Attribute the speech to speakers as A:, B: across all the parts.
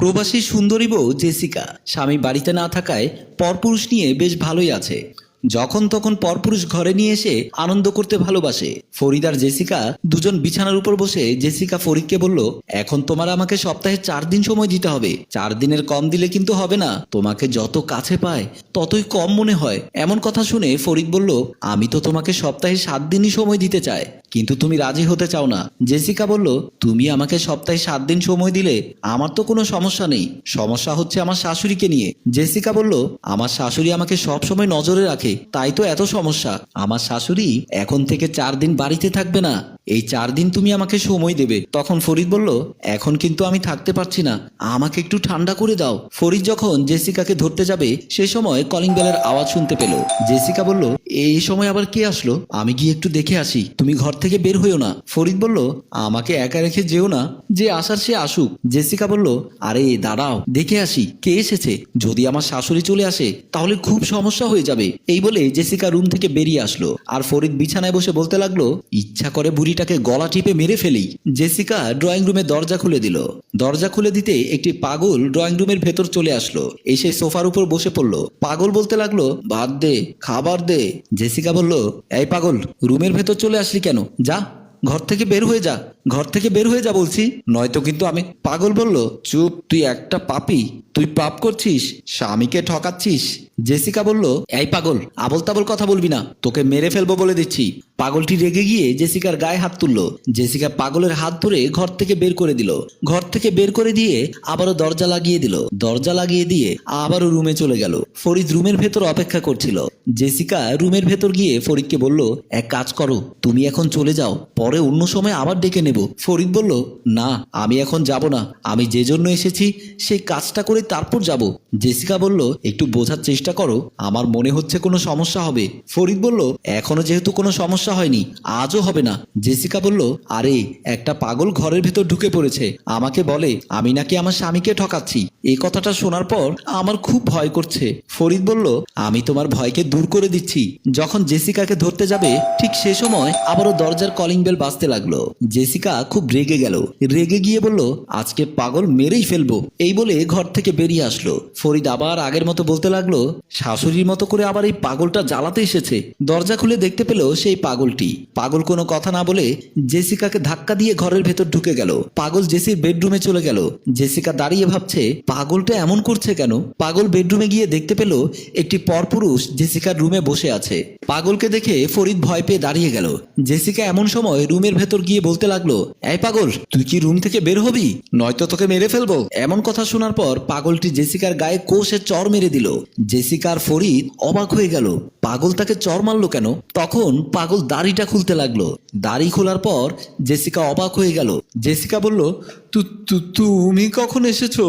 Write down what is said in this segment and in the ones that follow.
A: প্রবাসী সুন্দরী বউ জেসিকা, স্বামী বাড়িতে না থাকায় পরপুরুষ নিয়ে বেশ ভালোই আছে। যখন তখন পরপুরুষ ঘরে নিয়ে এসে আনন্দ করতে ভালোবাসে। ফরিদ আর জেসিকা দুজন বিছানার উপর বসে জেসিকা ফরিদকে বলল, এখন তোমার আমাকে সপ্তাহে চার দিন সময় দিতে হবে। চার দিনের কম দিলে কিন্তু হবে না। তোমাকে যত কাছে পায়, ততই কম মনে হয়। এমন কথা শুনে ফরিদ বলল, আমি তো তোমাকে সপ্তাহে সাত দিনই সময় দিতে চাই। কিন্তু তুমি রাজি হতে চাও না। জেসিকা বলল, তুমি আমাকে সপ্তাহে সাত দিন সময় দিলে আমার তো কোনো সমস্যা নেই। সমস্যা হচ্ছে আমার শাশুড়িকে নিয়ে। জেসিকা বলল, আমার শাশুড়ি আমাকে সব সময় নজরে রাখে, তাই তো এত সমস্যা। আমার শাশুড়ি এখন থেকে চার দিন বাড়িতে থাকবে না। এই চার দিন তুমি আমাকে সময় দেবে। তখন ফরিদ বলল, এখন কিন্তু আমি থাকতে পারছি না। আমাকে একটু ঠান্ডা করে দাও। ফরিদ যখন জেসিকাকে ধরতে যাবে, সে সময় কলিং বেলের আওয়াজ শুনতে পেল। জেসিকা বলল, এই সময় আবার কে আসলো? আমি গিয়ে একটু দেখে আসি। তুমি ঘর থেকে বের হইও না। ফরিদ বলল, আমাকে একা রেখে যেও না। যে আসার সে আসুক। জেসিকা বলল, আরে, দাঁড়াও, দেখে আসি। কে এসেছে? যদি আমার শাশুড়ি চলে আসে, তাহলে খুব সমস্যা হয়ে যাবে। এই বলে জেসিকা রুম থেকে বেরিয়ে আসলো। আর ফরিদ বিছানায় বসে বলতে লাগল, ইচ্ছা করে বুড়িটাকে গলা টিপে মেরে ফেলি জেসিকা ড্রয়িং রুমের দরজা খুলে দিল। দরজা খুলে দিতে একটি পাগল ড্রয়িং রুমের ভেতর চলে আসলো। এসে সোফার উপর বসে পড়ল। পাগল বলতে লাগল ভাত দে, খাবার দে। জেসিকা বলল, এই পাগল রুমের ভেতর চলে আসলি কেন? যা, ঘর থেকে বের হয়ে যা। ঘর থেকে বের হয়ে যা বলছি। নয়তো কিন্তু আমি পাগল বলল, চুপ, তুই একটা পাপি। তুই পাপ করছিস, স্বামীকে ঠকাচ্ছিস। জেসিকা বলল, এই পাগল আবল তাবল কথা বলবি না, তোকে মেরে ফেলব বলে দিচ্ছি। পাগলটি রেগে গিয়ে জেসিকার গায়ে হাত তুললো। জেসিকা পাগলের হাত ধরে ঘর থেকে বের করে দিল। ঘর থেকে বের করে দিয়ে আবারও দরজা লাগিয়ে দিল। দরজা লাগিয়ে দিয়ে আবারও রুমে চলে গেল। ফরিদ রুমের ভেতর অপেক্ষা করছিল। জেসিকা রুমের ভেতর গিয়ে ফরিদকে বলল, এক কাজ করো, তুমি এখন চলে যাও, পরে অন্য সময় আবার ডেকে নেব। ফরিদ বলল, না, আমি এখন যাব না। আমি যে জন্য এসেছি, সেই কাজটা করে তারপর যাব। জেসিকা বলল, একটু বোঝার চেষ্টা করো, আমার মনে হচ্ছে কোনো সমস্যা হবে। ফরিদ বলল, এখনও যেহেতু কোনো সমস্যা হয়নি, আজও হবে না। জেসিকা বলল, আরে, একটা পাগল ঘরের ভেতর ঢুকে পড়েছে। আমাকে বলে, আমি নাকি আমার স্বামীকে ঠকাচ্ছি। এই কথাটা শোনার পর আমার খুব ভয় করছে। ফরিদ বলল, আমি তোমার ভয়কে দূর করে দিচ্ছি। যখন জেসিকাকে ধরতে যাবে, ঠিক সে সময় আবারও দরজার কলিং বেল বাজতে লাগল। জেসিকা খুব রেগে গেল। রেগে গিয়ে বলল, আজকে পাগল মেরেই ফেলব। এই বলে ঘর থেকে বেরিয়ে আসলো। ফরিদ আবার আগের মতো বলতে লাগল, শাশুড়ির মতো করে আবার এই পাগলটা জ্বালাতে এসেছে। দরজা খুলে দেখতে পেল সেই পাগলটি। পাগল কোনো কথা না বলে জেসিকাকে ধাক্কা দিয়ে ঘরের ভেতর ঢুকে গেল। পাগল জেসির বেডরুমে চলে গেল। জেসিকা দাঁড়িয়ে ভাবছে, পাগলটা এমন করছে কেন? পাগল বেডরুমে গিয়ে দেখতে পেল, একটি পরপুরুষ জেসিকার রুমে বসে আছে। পাগলকে দেখে ফরিদ ভয় পেয়ে দাঁড়িয়ে গেল। জেসিকা এমন সময় রুমের ভেতর গিয়ে বলতে লাগল এই পাগল, তুই কি রুম থেকে বের হবি? নয়তো তোকে মেরে ফেলব। এমন কথা শোনার পর পাগলটি জেসিকার গায়ে কোষে চর মেরে দিল। জেসিকার ফরিদ অবাক হয়ে গেল। পাগল তাকে চর মারলো কেন? তখন পাগল দাড়িটা খুলতে লাগল। দাড়ি খোলার পর জেসিকা অবাক হয়ে গেল। জেসিকা বলল, "তু- তু- তুমি কখন এসেছ?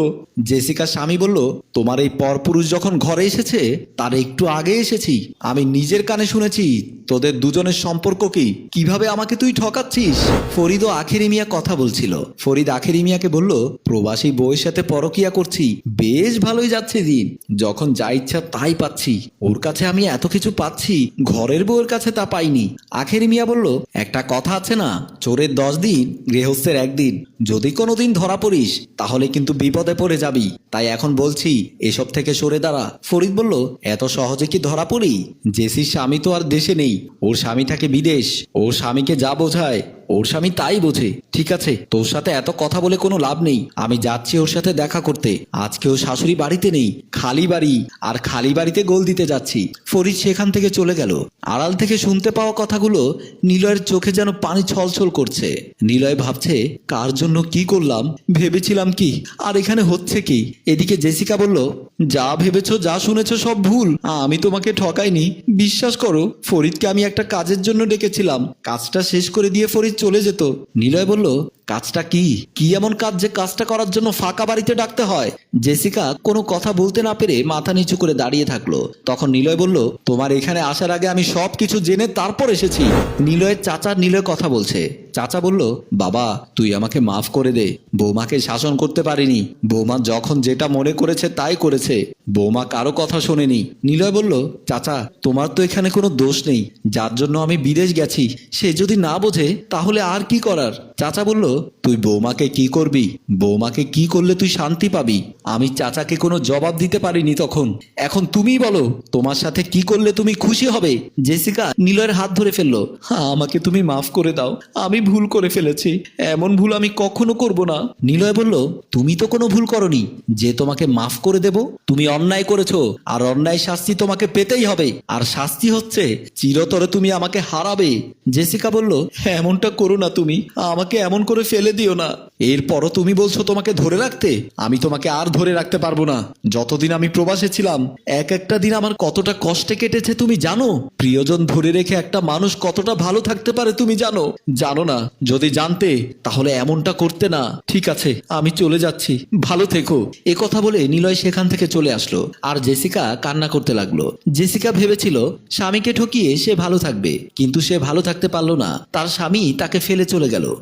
A: জেসিকা স্বামী বলল, তোমার এই পরপুরুষ যখন ঘরে এসেছে, তার একটু আগে এসেছি। আমি নিজের কানে শুনেছি, তোদের দুজনের সম্পর্ক কি? কীভাবে আমাকে তুই ঠকাচ্ছিস? ফরিদ ও আখেরি মিয়া কথা বলছিল। ফরিদ আখেরি মিয়াকে বলল, প্রবাসী বউয়ের সাথে পরকিয়া করছি, বেশ ভালোই যাচ্ছে দিন। যখন যা ইচ্ছা তাই পাচ্ছি। ওর কাছে আমি এত কিছু পাচ্ছি, ঘরের বউয়ের কাছে তা পাইনি। আখের মিয়া বলল, একটা কথা আছে না, চোরের দশ দিন, গৃহস্থের একদিন। যদি কোনোদিন ধরা পড়িস, তাহলে কিন্তু বিপদে পড়ে যাবি। তাই এখন বলছি, এসব থেকে সরে দাঁড়া। ফরিদ বলল, এত সহজে কি ধরা পড়ি? জেসির স্বামী তো আর দেশে নেই। ওর স্বামী থাকে বিদেশ। ওর স্বামীকে যা বোঝায় ওর স্বামী তাই বোঝে, ঠিক আছে, তোর সাথে এত কথা বলে কোনো লাভ নেই, আমি যাচ্ছি ওর সাথে দেখা করতে, আজকে ও শাশুড়ি বাড়িতে নেই, খালি বাড়ি, আর খালি বাড়িতে গোল দিতে যাচ্ছি। ফরিদ সেখান থেকে চলে গেল। আড়াল থেকে শুনতে পাওয়া কথাগুলো নিলয়ের চোখে যেন পানি ছলছল করছে। নিলয় ভাবছে, কার জন্য কি করলাম? ভেবেছিলাম কি, আর এখানে হচ্ছে কি? এদিকে জেসিকা বলল যা ভেবেছো, যা শুনেছো সব ভুল। আমি তোমাকে ঠকাইনি। বিশ্বাস করো, ফরিদকে আমি একটা কাজের জন্য ডেকেছিলাম। কাজটা শেষ করে দিয়ে ফরিদ চলে যেত। নিলয় বলল, কাজটা কি? কি এমন কাজ যে কাজটা করার জন্য ফাঁকা বাড়িতে ডাকতে হয়? জেসিকা কোনো কথা বলতে না পেরে মাথা নিচু করে দাঁড়িয়ে থাকল। তখন নিলয় বলল, তোমার এখানে আসার আগে আমি সব কিছু জেনে তারপর এসেছি। নিলয়ের চাচা নিলয় কথা বলছে। চাচা বলল, বাবা, তুই আমাকে মাফ করে দে। বৌমাকে শাসন করতে পারিনি। বৌমা যখন যেটা মনে করেছে তাই করেছে। বৌমা কারও কথা শোনেনি। নিলয় বলল, চাচা, তোমার তো এখানে কোনো দোষ নেই। যার জন্য আমি বিদেশ গেছি। সে যদি না বোঝে, তাহলে আর কি করার? চাচা বলল, তুই বৌমাকে কি করবি? বৌমাকে কি করলে তুই শান্তি পাবি? আমি চাচাকে কোনো জবাব দিতে পারিনি তখন। এখন তুমিই বলো, তোমার সাথে কি করলে তুমি খুশি হবে? জেসিকা নিলয়ের হাত ধরে ফেলল হ্যাঁ আমাকে তুমি মাফ করে দাও। আমি ভুল করে ফেলেছি। এমন ভুল আমি কখনো করব না। নিলয় বলল তুমি তো কোনো ভুল করনি। যে তোমাকে মাফ করে দেব তুমি অন্যায় করেছ। আর অন্যায় শাস্তি তোমাকে পেতেই হবে। আর শাস্তি হচ্ছে চিরতরে তুমি আমাকে হারাবে। জেসিকা বলল এমনটা করো না তুমি। আমাকে এমন করে ফেলে দিও না। এরপরও তুমি বলছো তোমাকে ধরে রাখতে? আমি তোমাকে আর ধরে রাখতে পারব না। যতদিন আমি প্রবাসে ছিলাম, এক একটা দিন আমার কতটা কষ্টে কেটেছে তুমি জানো? প্রিয়জন ধরে রেখে একটা মানুষ কতটা ভালো থাকতে পারে তুমি জানো? জানো না। যদি জানতে, তাহলে এমনটা করতে না। ঠিক আছে, আমি চলে যাচ্ছি। ভালো থেকো। এ কথা বলে নিলয় সেখান থেকে চলে আসলো। আর জেসিকা কান্না করতে লাগল। জেসিকা ভেবেছিল, স্বামীকে ঠকিয়ে সে ভালো থাকবে। কিন্তু সে ভালো থাকতে পারল না। তার স্বামী তাকে ফেলে চলে গেল।